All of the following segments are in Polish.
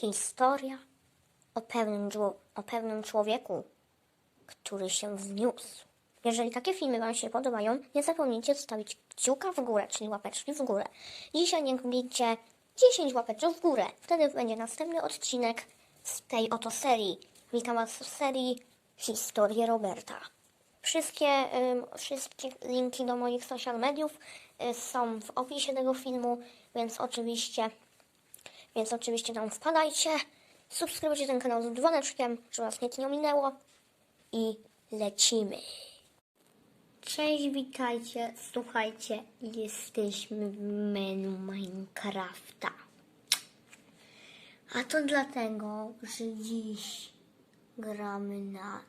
Historia o pewnym, o pewnym człowieku, który się wniósł. Jeżeli takie filmy Wam się podobają, nie zapomnijcie zostawić kciuka w górę, czyli łapeczki w górę. Dzisiaj niech wbijcie 10 łapeczek w górę. Wtedy będzie następny odcinek z tej oto serii. Witam Was w serii Historie Roberta. Wszystkie, wszystkie linki do moich social mediów y, są w opisie tego filmu, więc oczywiście więc oczywiście tam wpadajcie, subskrybujcie ten kanał z dzwoneczkiem, żeby was nic nie ominęło i lecimy. Cześć, witajcie, słuchajcie, jesteśmy w menu Minecrafta. A to dlatego, że dziś gramy na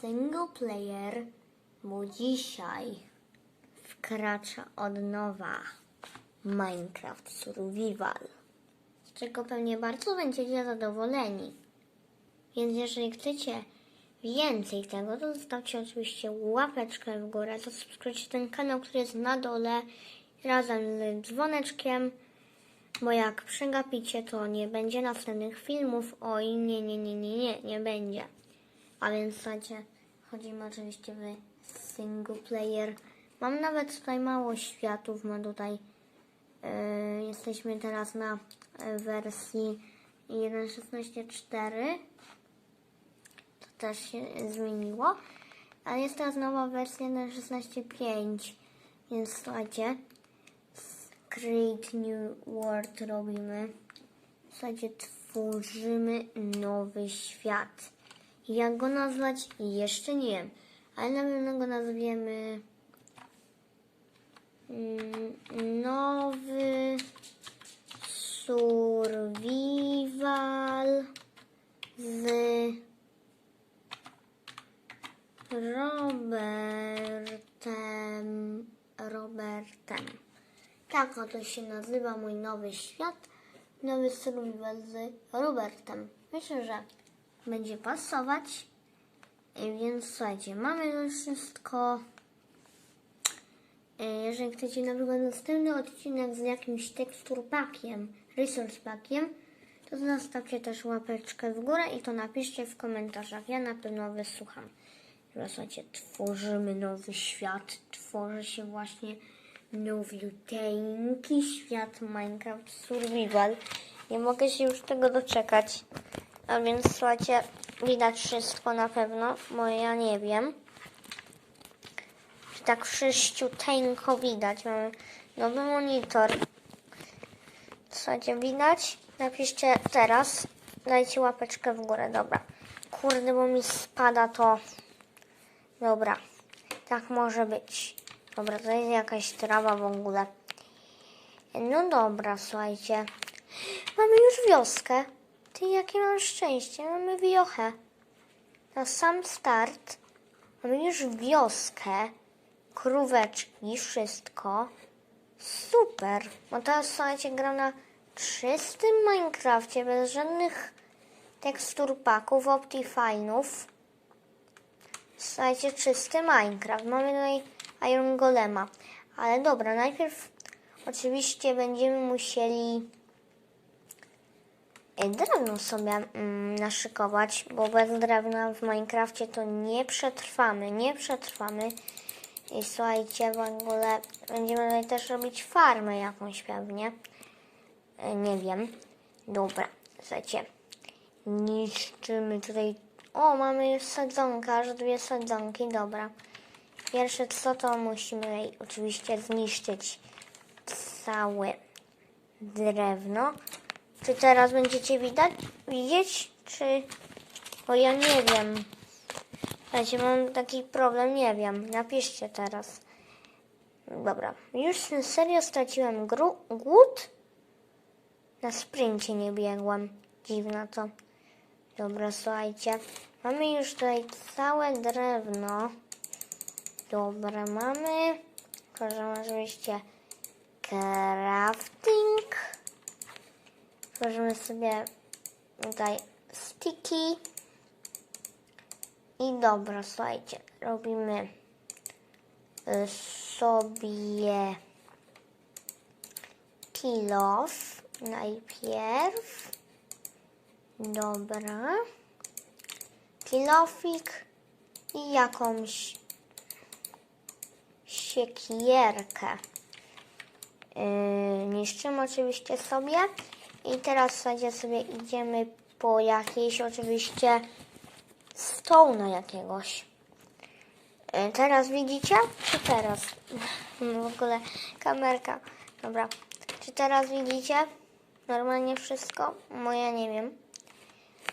single player, bo dzisiaj wkracza od nowa Minecraft Survival czego pewnie bardzo będziecie zadowoleni. Więc jeżeli chcecie więcej tego, to zostawcie oczywiście łapeczkę w górę, to subskrybujcie ten kanał, który jest na dole razem z dzwoneczkiem, bo jak przegapicie, to nie będzie następnych filmów. Oj, nie, nie, nie, nie, nie, nie będzie. A więc słuchajcie, chodzimy oczywiście w single player. Mam nawet tutaj mało światów, mam tutaj jesteśmy teraz na e, wersji 1.16.4. To też się zmieniło. Ale jest teraz nowa wersja 1.16.5. Więc słuchajcie, Create New World robimy. Słuchajcie, tworzymy nowy świat. Jak go nazwać? Jeszcze nie wiem. Ale na pewno go nazwiemy... Mm, nowy survival z Robertem. Robertem. Tak oto się nazywa mój nowy świat. Nowy survival z Robertem. Myślę, że będzie pasować. Więc słuchajcie, mamy już wszystko. E, Jeżeli chcecie na przykład następny odcinek z jakimś teksturpakiem, resource pakiem, to zostawcie też łapeczkę w górę i to napiszcie w komentarzach. Ja na pewno wysłucham. Słuchajcie, tworzymy nowy świat. Tworzy się właśnie nowiuteńki świat Minecraft Survival. Nie mogę się już tego doczekać. A więc słuchajcie, widać wszystko na pewno, bo ja nie wiem tak wszyściuteńko widać. Mamy nowy monitor. Słuchajcie, widać? Napiszcie teraz. Dajcie łapeczkę w górę, dobra. Kurde, bo mi spada to. Dobra, tak może być. Dobra, to jest jakaś trawa w ogóle. No dobra, słuchajcie. Mamy już wioskę. Ty, jakie mam szczęście. Mamy wiochę. Na sam start mamy już wioskę króweczki, wszystko. Super. Bo teraz słuchajcie, gram na czystym Minecrafcie, bez żadnych tekstur paków, Optifine'ów. Słuchajcie, czysty Minecraft. Mamy tutaj Iron Golema. Ale dobra, najpierw oczywiście będziemy musieli drewno sobie mm, naszykować, bo bez drewna w Minecrafcie to nie przetrwamy, nie przetrwamy. I słuchajcie, w ogóle będziemy tutaj też robić farmę jakąś pewnie. E, Nie wiem. Dobra, słuchajcie. Niszczymy tutaj. O, mamy już sadzonka, aż dwie sadzonki, dobra. Pierwsze co to musimy tutaj oczywiście zniszczyć całe drewno. Czy teraz będziecie widać, widzieć, czy... Bo ja nie wiem. Słuchajcie, mam taki problem, nie wiem. Napiszcie teraz. Dobra, już serio straciłem gru- głód. Na sprincie nie biegłem. Dziwne to. Dobra, słuchajcie. Mamy już tutaj całe drewno. Dobra, mamy. Tworzymy oczywiście crafting. Tworzymy sobie tutaj sticky. I dobra, słuchajcie, robimy y, sobie kill off najpierw. Dobra. Kilofik i jakąś siekierkę. Yy, niszczymy oczywiście sobie. I teraz w sobie idziemy po jakieś oczywiście stołna jakiegoś. Yy, teraz widzicie? Czy teraz? W ogóle kamerka. Dobra. Czy teraz widzicie? Normalnie wszystko? Bo ja nie wiem.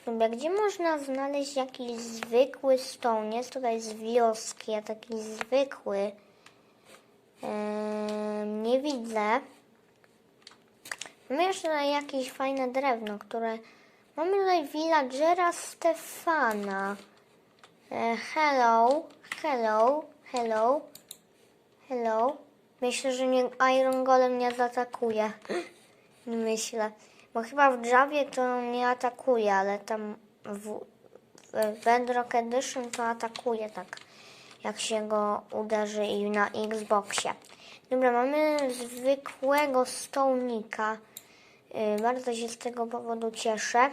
Dobra, gdzie można znaleźć jakiś zwykły stone? Jest tutaj z wioski, a taki zwykły. Em, nie widzę. Mamy jeszcze tutaj jakieś fajne drewno, które... Mamy tutaj villagera Stefana. E, hello, hello, hello, hello. Myślę, że nie, Iron Golem nie zaatakuje. Myślę. Bo chyba w Javie to nie atakuje, ale tam w, w Bedrock Edition to atakuje tak, jak się go uderzy i na Xboxie. Dobra, mamy zwykłego stołnika. Yy, bardzo się z tego powodu cieszę.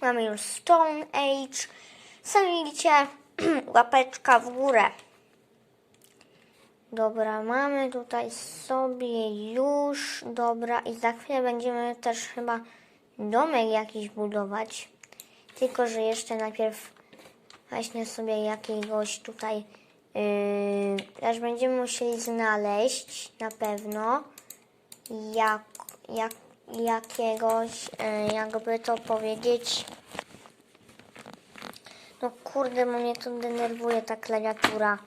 Mamy już Stone Age. Widzicie, łapeczka w górę. Dobra, mamy tutaj sobie już, dobra, i za chwilę będziemy też chyba domek jakiś budować. Tylko, że jeszcze najpierw właśnie sobie jakiegoś tutaj yy, też będziemy musieli znaleźć na pewno jak, jak, jakiegoś, yy, jakby to powiedzieć, no kurde, mnie to denerwuje ta klawiatura.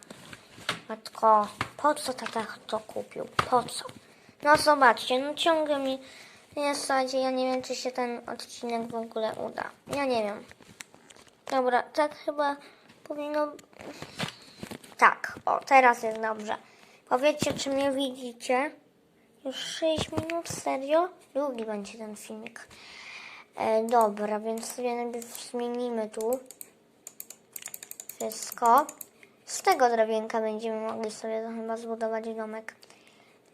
Matko, po co tata to kupił? Po co? No zobaczcie, no ciągle mi nie sadzie, ja nie wiem, czy się ten odcinek w ogóle uda. Ja nie wiem. Dobra, tak chyba powinno... Tak, o, teraz jest dobrze. Powiedzcie, czy mnie widzicie? Już 6 minut, serio? Długi będzie ten filmik. E, dobra, więc sobie najpierw zmienimy tu wszystko. Z tego drewienka będziemy mogli sobie chyba zbudować domek.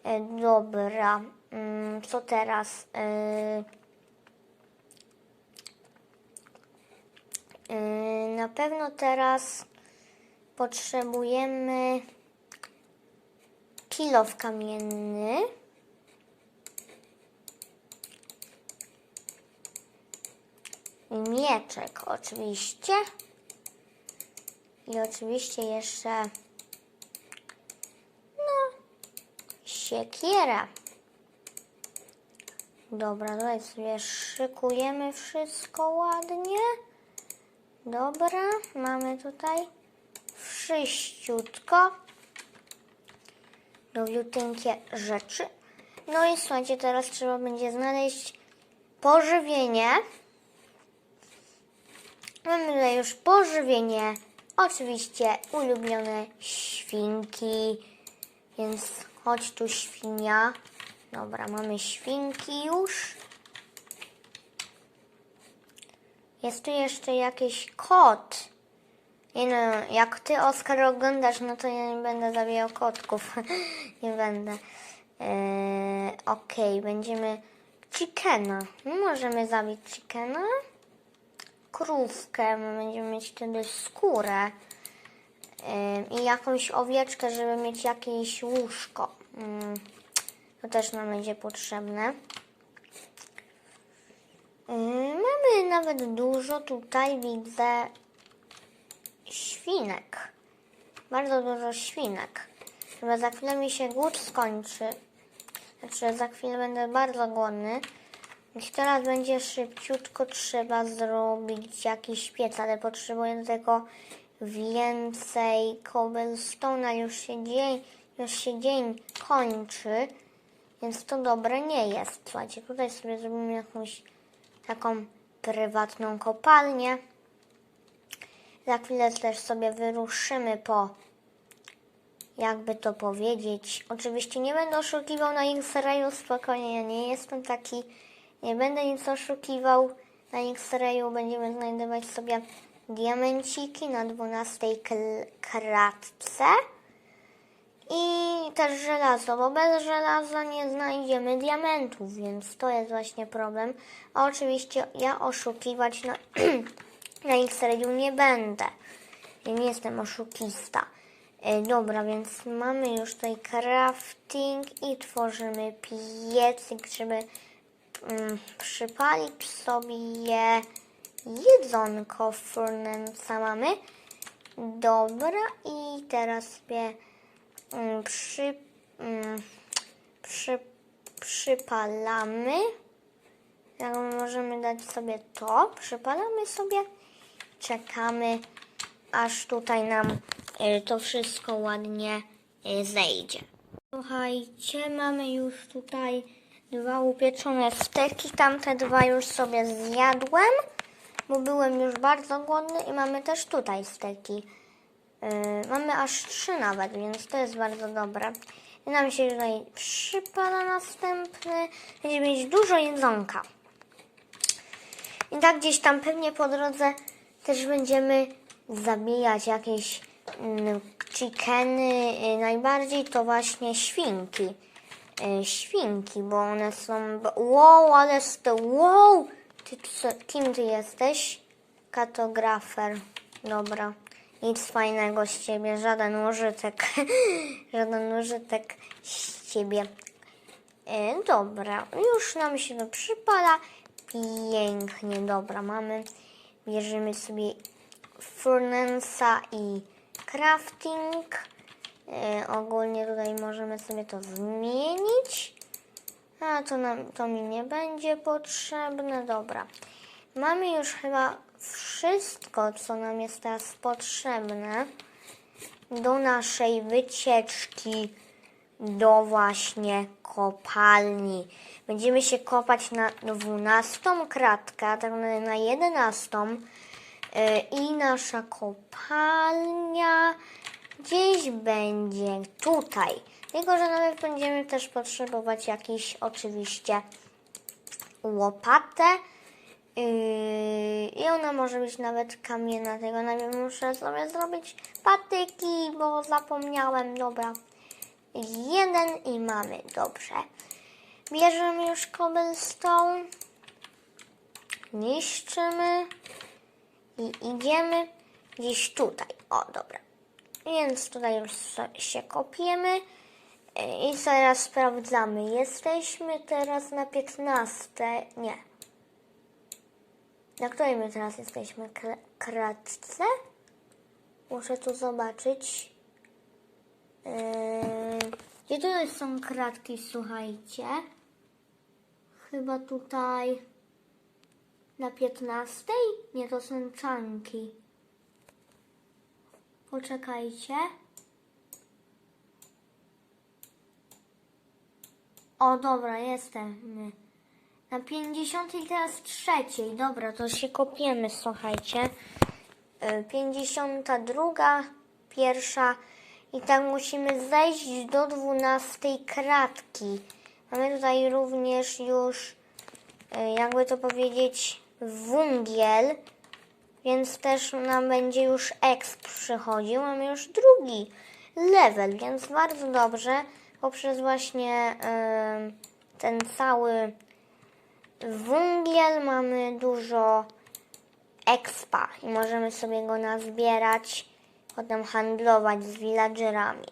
E, dobra, mm, co teraz? E, e, na pewno teraz potrzebujemy kilof kamienny. Mieczek oczywiście. I oczywiście jeszcze no siekiera. Dobra, tutaj sobie szykujemy wszystko ładnie. Dobra, mamy tutaj wszyściutko nowiuteńkie rzeczy. No i słuchajcie, teraz trzeba będzie znaleźć pożywienie. Mamy tutaj już pożywienie. Oczywiście ulubione świnki, więc chodź tu świnia. Dobra, mamy świnki już. Jest tu jeszcze jakiś kot. Nie no, jak ty Oskar oglądasz, no to ja nie będę zabijał kotków. nie będę. Eee, Okej, będziemy chickena. Możemy zabić chickena krówkę, my będziemy mieć wtedy skórę i jakąś owieczkę, żeby mieć jakieś łóżko. Ym, to też nam będzie potrzebne. Mamy nawet dużo tutaj, widzę, świnek. Bardzo dużo świnek. Chyba za chwilę mi się głód skończy. Znaczy, za chwilę będę bardzo głodny. Więc teraz będzie szybciutko trzeba zrobić jakiś piec, ale potrzebuję do tego więcej cobblestone'a. Już się dzień, już się dzień kończy, więc to dobre nie jest. Słuchajcie, tutaj sobie zrobimy jakąś taką prywatną kopalnię. Za chwilę też sobie wyruszymy po, jakby to powiedzieć. Oczywiście nie będę oszukiwał na X-Rayu, spokojnie, ja nie jestem taki nie będę nic oszukiwał. Na X-Rayu będziemy znajdować sobie diamenciki na 12 kratce. I też żelazo, bo bez żelaza nie znajdziemy diamentów, więc to jest właśnie problem. A oczywiście ja oszukiwać na, na X-Radiu nie będę. Ja nie jestem oszukista. E, dobra, więc mamy już tutaj crafting i tworzymy piecyk, żeby przypalić sobie jedzonko furnace'a mamy. Dobra, i teraz sobie mm, przy, mm, przy, przypalamy. Jak możemy dać sobie to, przypalamy sobie, czekamy, aż tutaj nam y, to wszystko ładnie y, zejdzie. Słuchajcie, mamy już tutaj dwa upieczone steki, tamte dwa już sobie zjadłem, bo byłem już bardzo głodny i mamy też tutaj steki. Yy, mamy aż trzy nawet, więc to jest bardzo dobre. I nam się tutaj przypada następny. Będziemy mieć dużo jedzonka. I tak gdzieś tam pewnie po drodze też będziemy zabijać jakieś mm, chickeny. Y, Najbardziej to właśnie świnki. Y, Świnki, bo one są... Wow, ale z. Wow! Ty, co, kim ty jesteś? Katografer. Dobra. Nic fajnego z ciebie, żaden użytek. żaden użytek z ciebie. E, dobra, już nam się to przypala. Pięknie, dobra, mamy. Bierzemy sobie furnace'a i crafting. E, ogólnie tutaj możemy sobie to zmienić. A to, nam, to mi nie będzie potrzebne. Dobra. Mamy już chyba wszystko, co nam jest teraz potrzebne do naszej wycieczki do właśnie kopalni. Będziemy się kopać na 12 kratkę, tak na 11 yy, i nasza kopalnia gdzieś będzie tutaj. Tylko, że nawet będziemy też potrzebować jakiś oczywiście łopatę yy, i ona może być nawet kamienna, tego najpierw muszę sobie zrobić patyki, bo zapomniałem, dobra. Jeden i mamy, dobrze. Bierzemy już cobblestone, niszczymy i idziemy gdzieś tutaj. O, dobra. Więc tutaj już się kopiemy Yy, i teraz sprawdzamy. Jesteśmy teraz na 15. Nie. Na której my teraz jesteśmy? Kra- kratce? Muszę tu zobaczyć. Yy, Gdzie tutaj są kratki, słuchajcie? Chyba tutaj na 15? Nie, to są czanki. Poczekajcie. O, dobra, jestem. Na 50 i teraz trzeciej. Dobra, to się kopiemy, słuchajcie. Y, 52, pierwsza i tak musimy zejść do 12 kratki. Mamy tutaj również już, y, jakby to powiedzieć, wungiel, więc też nam będzie już exp przychodził. Mamy już drugi level, więc bardzo dobrze. Poprzez właśnie y, ten cały wungiel mamy dużo expa i możemy sobie go nazbierać, potem handlować z villagerami.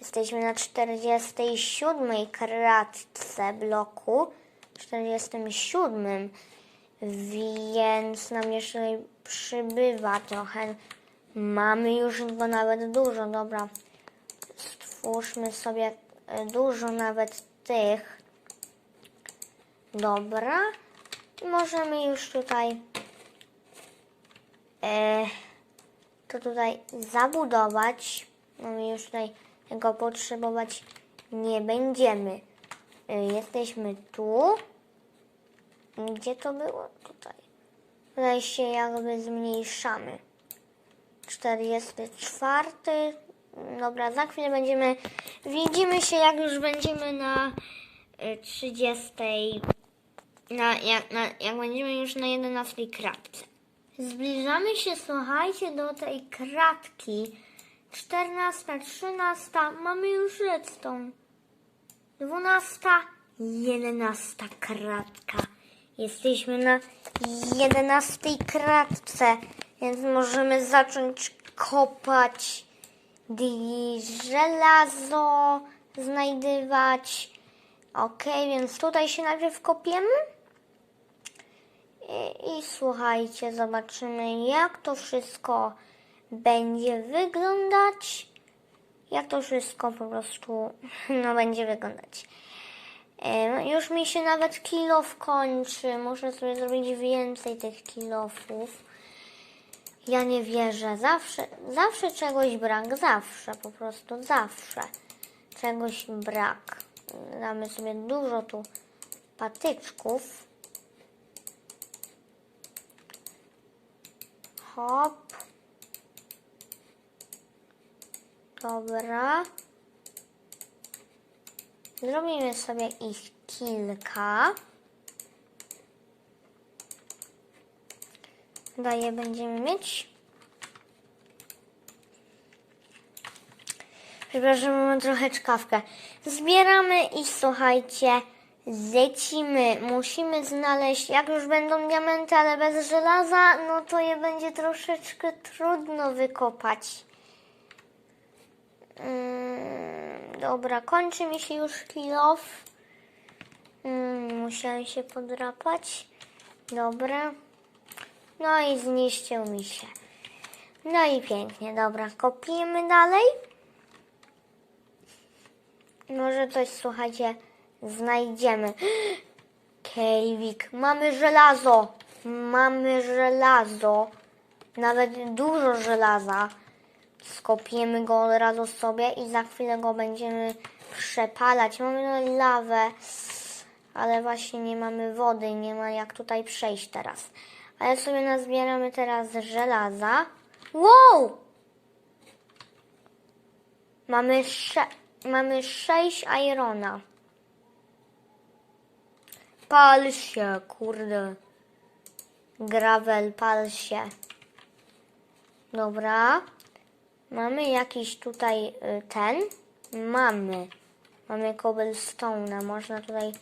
Jesteśmy na 47 kratce bloku, 47, więc nam jeszcze przybywa trochę. Mamy już go nawet dużo, dobra. Stwórzmy sobie e, dużo nawet tych. Dobra. I możemy już tutaj e, to tutaj zabudować. No już tutaj tego potrzebować nie będziemy. E, jesteśmy tu. Gdzie to było? Tutaj. Tutaj się jakby zmniejszamy. 44. Dobra, za chwilę będziemy. Widzimy się, jak już będziemy na y, 30. Na, jak, na, jak będziemy już na 11 kratce. Zbliżamy się, słuchajcie, do tej kratki. czternasta, trzynasta, mamy już redstone. Dwunasta, jedenasta kratka. Jesteśmy na jedenastej kratce, więc możemy zacząć kopać żelazo, znajdywać. Ok, więc tutaj się najpierw kopiemy. I, I słuchajcie, zobaczymy jak to wszystko będzie wyglądać. Jak to wszystko po prostu no, będzie wyglądać. Już mi się nawet kilof kończy. Muszę sobie zrobić więcej tych kilofów. Ja nie wierzę. Zawsze, zawsze czegoś brak. Zawsze, po prostu zawsze. Czegoś brak. Damy sobie dużo tu patyczków. Hop. Dobra. Zrobimy sobie ich kilka. Daje będziemy mieć. Przepraszam, mam trochę czkawkę. Zbieramy i słuchajcie, lecimy. Musimy znaleźć, jak już będą diamenty, ale bez żelaza, no to je będzie troszeczkę trudno wykopać. Mm, dobra, kończy mi się już kilof. Mm, musiałem się podrapać. Dobra. No i zniszczył mi się. No i pięknie, dobra. Kopiemy dalej. Może coś, słuchajcie, znajdziemy. Kejwik, mamy żelazo. Mamy żelazo. Nawet dużo żelaza. Skopiemy go od razu sobie i za chwilę go będziemy przepalać. Mamy lawę, ale właśnie nie mamy wody, nie ma jak tutaj przejść teraz. Ale sobie nazbieramy teraz żelaza. Wow! Mamy, sze mamy sześć irona. Pal się, kurde. Gravel, pal się. Dobra. Mamy jakiś tutaj y, ten? Mamy. Mamy cobblestone'a. Można tutaj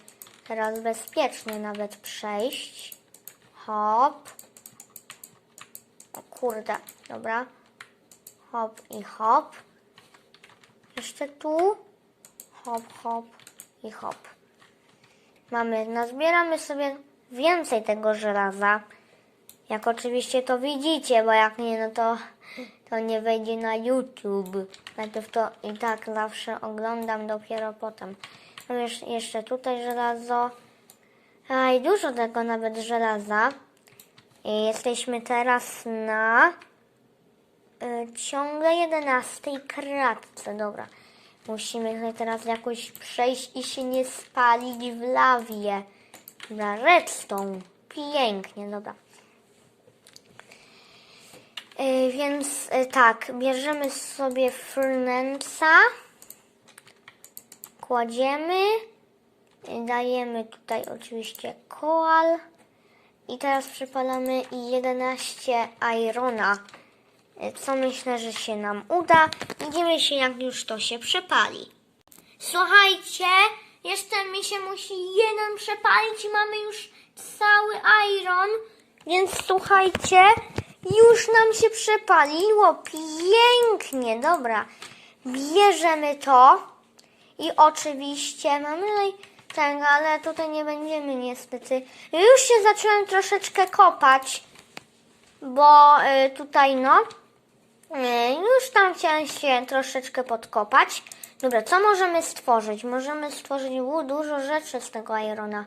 teraz bezpiecznie nawet przejść. Hop. O kurde. Dobra. Hop i hop. Jeszcze tu. Hop, hop i hop. Mamy, nazbieramy sobie więcej tego żelaza. Jak oczywiście to widzicie, bo jak nie, no to, to nie wejdzie na YouTube. Najpierw to i tak zawsze oglądam, dopiero potem. Mam już jeszcze tutaj żelazo. A i dużo tego nawet żelaza. I jesteśmy teraz na y, ciągle 11 kratce. Dobra. Musimy teraz jakoś przejść i się nie spalić w lawie. Na redstone. Pięknie, dobra. Y, więc y, tak, bierzemy sobie furnace'a, kładziemy, y, dajemy tutaj oczywiście koal i teraz przypalamy 11 irona, co myślę, że się nam uda. Widzimy się, jak już to się przepali. Słuchajcie, jeszcze mi się musi jeden przepalić i mamy już cały iron, więc słuchajcie, już nam się przepaliło. Pięknie, dobra. Bierzemy to i oczywiście mamy tutaj tego, ale tutaj nie będziemy niestety. Już się zacząłem troszeczkę kopać, bo y, tutaj no, y, już tam chciałem się troszeczkę podkopać. Dobra, co możemy stworzyć? Możemy stworzyć u, dużo rzeczy z tego irona.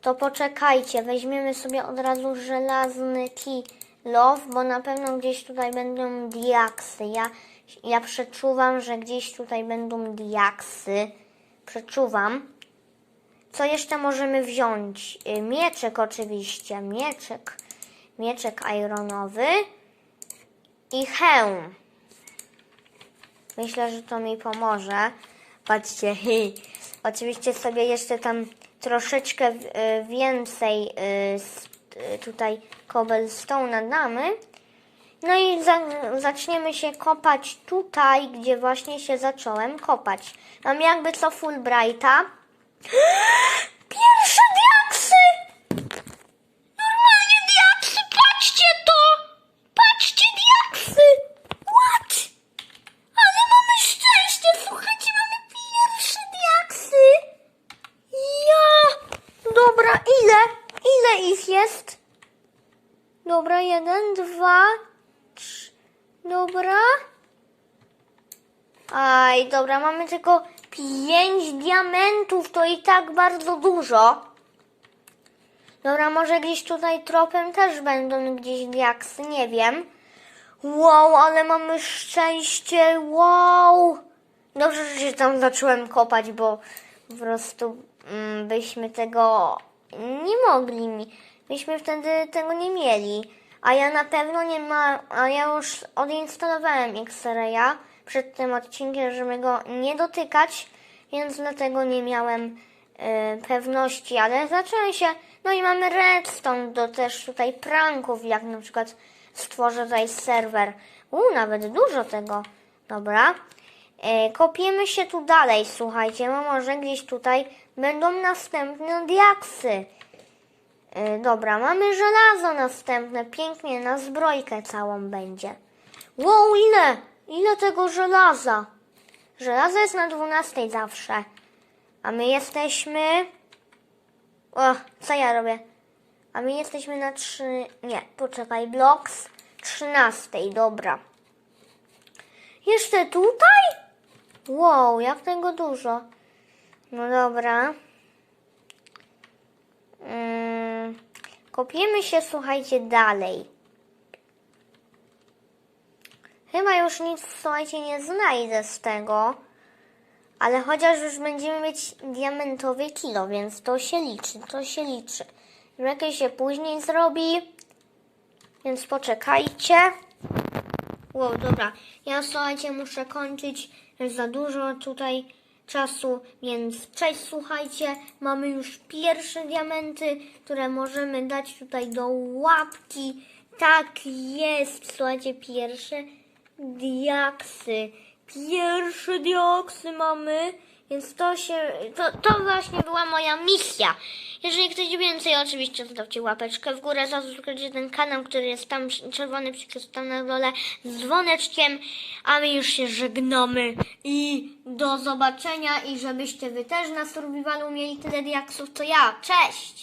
To poczekajcie, weźmiemy sobie od razu żelazny kilof, bo na pewno gdzieś tutaj będą diaksy. Ja, ja przeczuwam, że gdzieś tutaj będą diaksy. Przeczuwam. Co jeszcze możemy wziąć? Y, Mieczek oczywiście, mieczek. Mieczek ironowy i hełm. Myślę, że to mi pomoże. Patrzcie, oczywiście sobie jeszcze tam troszeczkę y, więcej y, tutaj cobblestone damy No i za, zaczniemy się kopać tutaj, gdzie właśnie się zacząłem kopać. Mam jakby co Fulbrighta. Pierwsze diaksy! Normalnie diaksy, patrzcie to! Patrzcie diaksy! What? Ale mamy szczęście, słuchajcie, mamy pierwsze diaksy! Ja! Dobra, ile? Ile ich jest? Dobra, jeden, dwa, trz... Dobra. Aj, dobra, mamy tylko pięć diamentów, to i tak bardzo dużo. Dobra, może gdzieś tutaj tropem też będą gdzieś diaksy, nie wiem. Wow, ale mamy szczęście, wow. Dobrze, że się tam zacząłem kopać, bo po prostu mm, byśmy tego nie mogli. Byśmy wtedy tego nie mieli. A ja na pewno nie ma, a ja już odinstalowałem X-Raya przed tym odcinkiem, żeby go nie dotykać, więc dlatego nie miałem e, pewności, ale zacząłem się, no i mamy redstone do też tutaj pranków, jak na przykład stworzę tutaj serwer. U, nawet dużo tego. Dobra. E, kopiemy się tu dalej, słuchajcie, no może gdzieś tutaj będą następne diaksy. E, dobra, mamy żelazo następne, pięknie, na zbrojkę całą będzie. Wow, ile? Ile tego żelaza? Żelazo jest na 12 zawsze. A my jesteśmy... O, co ja robię? A my jesteśmy na 3... Nie, poczekaj, blocks 13, dobra. Jeszcze tutaj? Wow, jak tego dużo. No dobra. Mm, kopiemy się, słuchajcie, dalej. Chyba już nic, słuchajcie, nie znajdę z tego. Ale chociaż już będziemy mieć diamentowy kilo, więc to się liczy, to się liczy. Jakieś się później zrobi, więc poczekajcie. Wow, dobra. Ja słuchajcie, muszę kończyć. Za dużo tutaj czasu, więc cześć, słuchajcie. Mamy już pierwsze diamenty, które możemy dać tutaj do łapki. Tak jest, słuchajcie, pierwsze diaksy. Pierwsze diaksy mamy, więc to się, to, to właśnie była moja misja. Jeżeli chcecie więcej, oczywiście zostawcie łapeczkę w górę, zasubskrybujcie ten kanał, który jest tam czerwony przycisk tam na dole z dzwoneczkiem, a my już się żegnamy i do zobaczenia i żebyście wy też na survivalu mieli tyle diaksów co ja. Cześć!